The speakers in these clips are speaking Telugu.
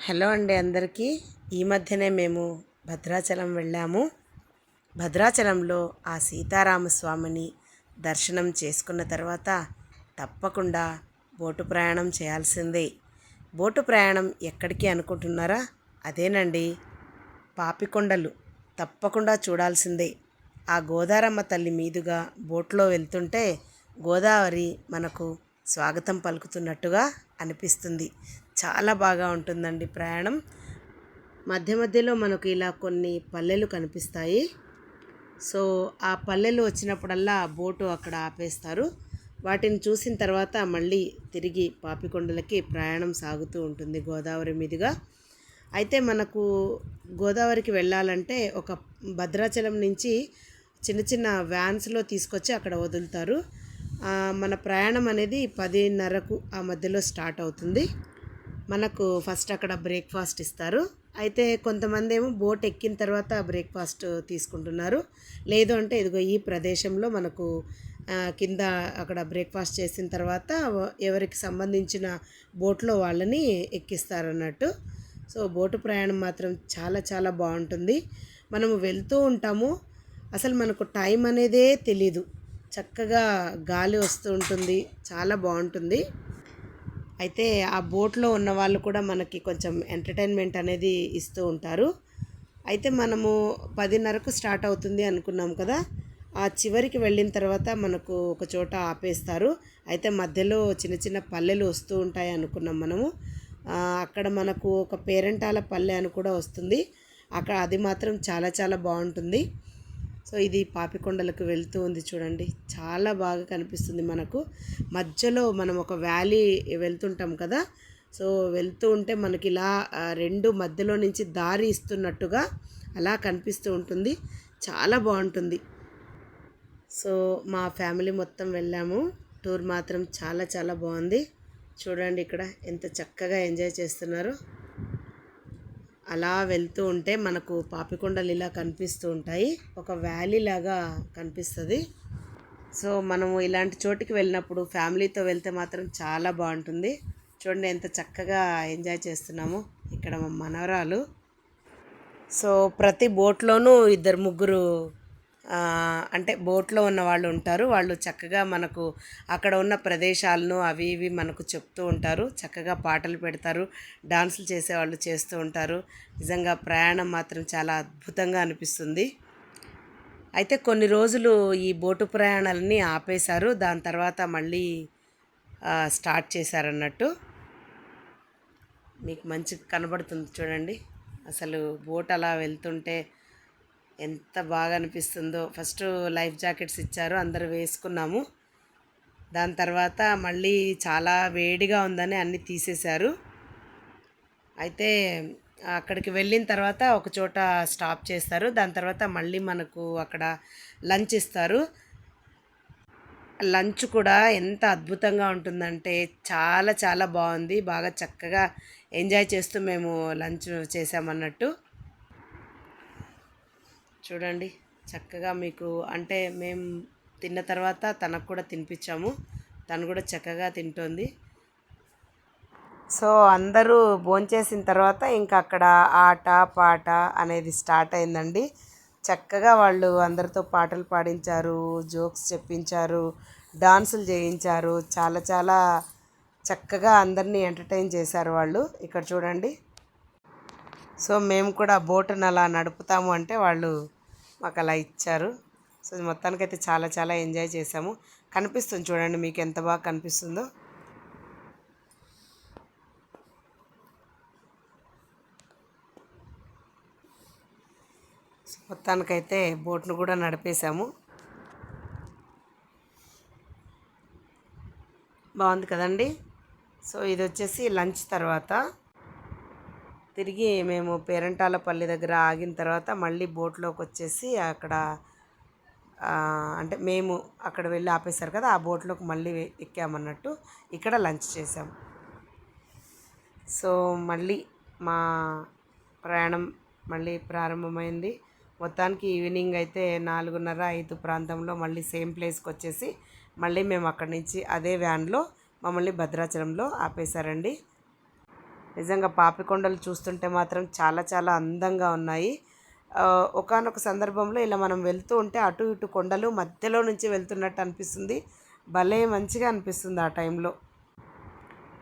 హలో అండి అందరికీ. ఈ మధ్యనే మేము భద్రాచలం వెళ్ళాము. భద్రాచలంలో ఆ సీతారామస్వామిని దర్శనం చేసుకున్న తర్వాత తప్పకుండా బోటు ప్రయాణం చేయాల్సిందే. బోటు ప్రయాణం ఎక్కడికి అనుకుంటున్నారా? అదేనండి పాపికొండలు. తప్పకుండా చూడాల్సిందే. ఆ గోదారమ్మ తల్లి మీదుగా బోట్లో వెళ్తుంటే గోదావరి మనకు స్వాగతం పలుకుతున్నట్టుగా అనిపిస్తుంది. చాలా బాగా ఉంటుందండి ప్రయాణం. మధ్య మధ్యలో మనకు ఇలా కొన్ని పల్లెలు కనిపిస్తాయి. సో ఆ పల్లెలు వచ్చినప్పుడల్లా బోటు అక్కడ ఆపేస్తారు. వాటిని చూసిన తర్వాత మళ్ళీ తిరిగి పాపికొండలకి ప్రయాణం సాగుతూ ఉంటుంది గోదావరి మీదుగా. అయితే మనకు గోదావరికి వెళ్ళాలంటే ఒక భద్రాచలం నుంచి చిన్న చిన్న వ్యాన్స్లో తీసుకొచ్చి అక్కడ వదులుతారు. మన ప్రయాణం అనేది పదిన్నరకు ఆ మధ్యలో స్టార్ట్ అవుతుంది. మనకు ఫస్ట్ అక్కడ బ్రేక్ఫాస్ట్ ఇస్తారు. అయితే కొంతమంది ఏమో బోట్ ఎక్కిన తర్వాత బ్రేక్ఫాస్ట్ తీసుకుంటున్నారు. లేదు అంటే ఇదిగో ఈ ప్రదేశంలో మనకు కింద అక్కడ బ్రేక్ఫాస్ట్ చేసిన తర్వాత ఎవరికి సంబంధించిన బోట్లో వాళ్ళని ఎక్కిస్తారు అన్నట్టు సో బోటు ప్రయాణం మాత్రం చాలా చాలా బాగుంటుంది. మనము వెళ్తూ ఉంటాము. అసలు మనకు టైం అనేదే తెలీదు. చక్కగా గాలి వస్తూ ఉంటుంది. చాలా బాగుంటుంది. అయితే ఆ బోట్లో ఉన్న వాళ్ళు కూడా మనకి కొంచెం ఎంటర్టైన్మెంట్ అనేది ఇస్తూ ఉంటారు. అయితే మనము పదిన్నరకు స్టార్ట్ అవుతుంది అనుకున్నాం కదా. ఆ చివరికి వెళ్ళిన తర్వాత మనకు ఒక చోట ఆపేస్తారు. అయితే మధ్యలో చిన్న చిన్న పల్లెలు వస్తూ ఉంటాయి అనుకున్నాం మనము. అక్కడ మనకు ఒక పేరెంటాల పల్లె అని కూడా వస్తుంది. అక్కడ అది మాత్రం చాలా చాలా బాగుంటుంది. సో ఇది పాపికొండలకు వెళ్తూ ఉంది చూడండి. చాలా బాగా కనిపిస్తుంది మనకు. మధ్యలో మనం ఒక వ్యాలీ వెళ్తుంటాం కదా. సో వెళ్తూ ఉంటే మనకి ఇలా రెండు మధ్యలో నుంచి దారి ఇస్తున్నట్టుగా అలా కనిపిస్తూ ఉంటుంది. చాలా బాగుంటుంది. సో మా ఫ్యామిలీ మొత్తం వెళ్ళాము. టూర్ మాత్రం చాలా చాలా బాగుంది. చూడండి ఇక్కడ ఎంత చక్కగా ఎంజాయ్ చేస్తున్నారు. అలా వెళ్తూ ఉంటే మనకు పాపికొండలు ఇలా కనిపిస్తూ ఉంటాయి. ఒక వ్యాలీ లాగా కనిపిస్తుంది. సో మనము ఇలాంటి చోటికి వెళ్ళినప్పుడు ఫ్యామిలీతో వెళ్తే మాత్రం చాలా బాగుంటుంది. చూడండి ఎంత చక్కగా ఎంజాయ్ చేస్తున్నాము ఇక్కడ మా మనవరాలు. సో ప్రతి బోట్లోనూ ఇద్దరు ముగ్గురు అంటే బోట్లో ఉన్న వాళ్ళు ఉంటారు. వాళ్ళు చక్కగా మనకు అక్కడ ఉన్న ప్రదేశాలను అవి ఇవి మనకు చెప్తూ ఉంటారు. చక్కగా పాటలు పెడతారు. డాన్సులు చేసేవాళ్ళు చేస్తూ ఉంటారు. నిజంగా ప్రయాణం మాత్రం చాలా అద్భుతంగా అనిపిస్తుంది. అయితే కొన్ని రోజులు ఈ బోటు ప్రయాణాలని ఆపేశారు. దాని తర్వాత మళ్ళీ స్టార్ట్ చేశారన్నట్టు మీకు మంచి కనబడుతుంది చూడండి. అసలు బోట్ అలా వెళ్తుంటే ఎంత బాగా అనిపిస్తుందో ఫస్ట్ లైఫ్ జాకెట్స్ ఇచ్చారు అందరూ వేసుకున్నాము. దాని తర్వాత మళ్ళీ చాలా వేడిగా ఉందని అన్నీ తీసేశారు. అయితే అక్కడికి వెళ్ళిన తర్వాత ఒక చోట స్టాప్ చేస్తారు. దాని తర్వాత మళ్ళీ మనకు అక్కడ లంచ్ ఇస్తారు. లంచ్ కూడా ఎంత అద్భుతంగా ఉంటుందంటే చాలా చాలా బాగుంది. బాగా చక్కగా ఎంజాయ్ చేస్తూ మేము లంచ్ చేసామన్నట్టు చూడండి చక్కగా మీకు అంటే మేము తిన్న తర్వాత తనకు కూడా తినిపించాము. తను కూడా చక్కగా తింటోంది. సో అందరూ భోంచేసిన తర్వాత ఇంకా అక్కడ ఆట పాట అనేది స్టార్ట్ అయిందండి. చక్కగా వాళ్ళు అందరితో పాటలు పాడించారు జోక్స్ చెప్పించారు డాన్సులు చేయించారు. చాలా చాలా చక్కగా అందరినీ ఎంటర్టైన్ చేశారు వాళ్ళు. ఇక్కడ చూడండి. సో మేము కూడా బోటును అలా నడుపుతాము అంటే వాళ్ళు మాకు అలా ఇచ్చారు. సో మొత్తానికైతే చాలా చాలా ఎంజాయ్ చేసాము కనిపిస్తుంది చూడండి మీకు ఎంత బాగా కనిపిస్తుందో. మొత్తానికైతే బోట్ను కూడా నడిపేశాము. బాగుంది కదండి. సో ఇది వచ్చేసి లంచ్ తర్వాత. తిరిగి మేము పేరంటాలపల్లి దగ్గర ఆగిన తర్వాత మళ్ళీ బోట్లోకి వచ్చేసి అక్కడ అంటే మేము అక్కడ వెళ్ళి ఆపేశారు కదా ఆ బోట్లోకి మళ్ళీ ఎక్కామన్నట్టు ఇక్కడ లంచ్ చేసాం సో మళ్ళీ మా ప్రయాణం మళ్ళీ ప్రారంభమైంది. మొత్తానికి ఈవినింగ్ అయితే నాలుగున్నర ఐదు ప్రాంతంలో మళ్ళీ సేమ్ ప్లేస్కి వచ్చేసి మళ్ళీ మేము అక్కడి నుంచి అదే వ్యాన్లో మమ్మల్ని భద్రాచలంలో ఆపేశారండి. నిజంగా పాపికొండలు చూస్తుంటే మాత్రం చాలా చాలా అందంగా ఉన్నాయి. ఒకనొక సందర్భంలో ఇలా మనం వెళ్తూ ఉంటే అటు ఇటు కొండలు మధ్యలో నుంచి వెళ్తున్నట్టు అనిపిస్తుంది. భలే మంచిగా అనిపిస్తుంది ఆ టైంలో.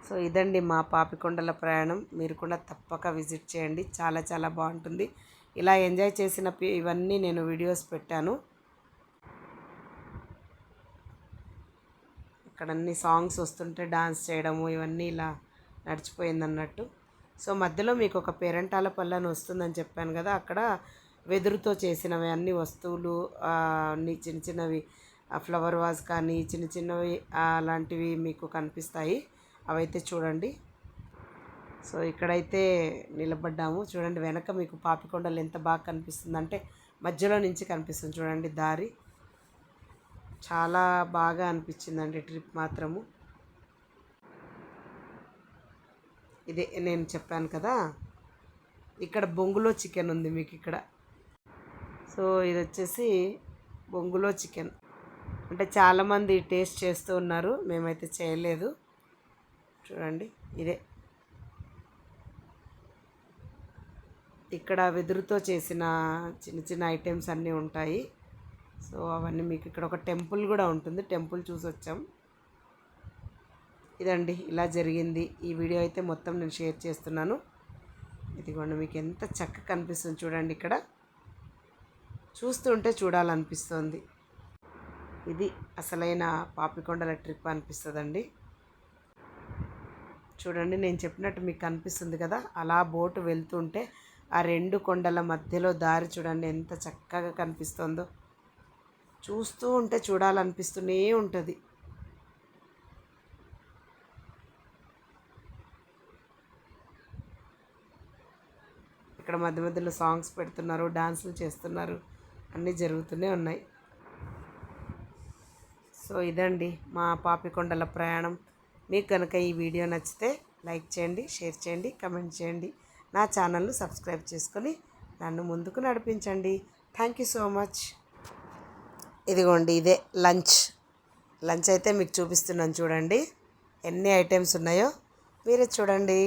సో ఇదండి మా పాపికొండల ప్రయాణం. మీరు కూడా తప్పక విజిట్ చేయండి. చాలా చాలా బాగుంటుంది. ఇలా ఎంజాయ్ చేసిన పి- ఇవన్నీ నేను వీడియోస్ పెట్టాను. ఇక్కడ అన్ని సాంగ్స్ వస్తుంటే డాన్స్ చేయడము ఇవన్నీ ఇలా నడిచిపోయిందన్నట్టు. సో మధ్యలో మీకు ఒక పేరంటాల పల్లె అని వస్తుందని చెప్పాను కదా అక్కడ వెదురుతో చేసినవి అన్ని వస్తువులు అన్ని చిన్న చిన్నవి ఫ్లవర్ వాజ్ కానీ చిన్న చిన్నవి అలాంటివి మీకు కనిపిస్తాయి. అవైతే చూడండి. సో ఇక్కడైతే నిలబడ్డాము. చూడండి వెనక మీకు పాపికొండలు ఎంత బాగా కనిపిస్తుంది. అంటే మధ్యలో నుంచి కనిపిస్తుంది. చూడండి దారి. చాలా బాగా అనిపించిందండి ట్రిప్ మాత్రము. ఇదే నేను చెప్పాను కదా. ఇక్కడ బొంగులో చికెన్ ఉంది మీకు ఇక్కడ. సో ఇది వచ్చేసి బొంగులో చికెన్. అంటే చాలామంది టేస్ట్ చేస్తూ ఉన్నారు. మేమైతే చేయలేదు. చూడండి ఇదే. ఇక్కడ వెదురుతో చేసిన చిన్న చిన్న ఐటమ్స్ అన్నీ ఉంటాయి. సో అవన్నీ మీకు ఇక్కడ ఒక టెంపుల్ కూడా ఉంటుంది. టెంపుల్ చూసి వచ్చాం ఇదండి ఇలా జరిగింది. ఈ వీడియో అయితే మొత్తం నేను షేర్ చేస్తున్నాను. ఇదిగోండి మీకు ఎంత చక్కగా కనిపిస్తుంది చూడండి ఇక్కడ. చూస్తుంటే చూడాలనిపిస్తుంది. ఇది అసలైన పాపికొండల ట్రిప్ అనిపిస్తుందండి. చూడండి నేను చెప్పినట్టు మీకు కనిపిస్తుంది కదా అలా బోటు వెళ్తుంటే ఆ రెండు కొండల మధ్యలో దారి చూడండి ఎంత చక్కగా కనిపిస్తుందో. చూస్తూ ఉంటే చూడాలనిపిస్తూనే ఉంటుంది. ఇక్కడ మధ్య మధ్యలో సాంగ్స్ పెడుతున్నారు డాన్సులు చేస్తున్నారు. అన్నీ జరుగుతూనే ఉన్నాయి. సో ఇదండి మా పాపికొండల ప్రయాణం. మీకు కనుక ఈ వీడియో నచ్చితే లైక్ చేయండి షేర్ చేయండి కమెంట్ చేయండి. నా ఛానల్ను సబ్స్క్రైబ్ చేసుకొని నన్ను ముందుకు నడిపించండి. Thank you so much. ఇదిగోండి ఇదే లంచ్. లంచ్ అయితే మీకు చూపిస్తున్నాను చూడండి. ఎన్ని ఐటమ్స్ ఉన్నాయో మీరే చూడండి.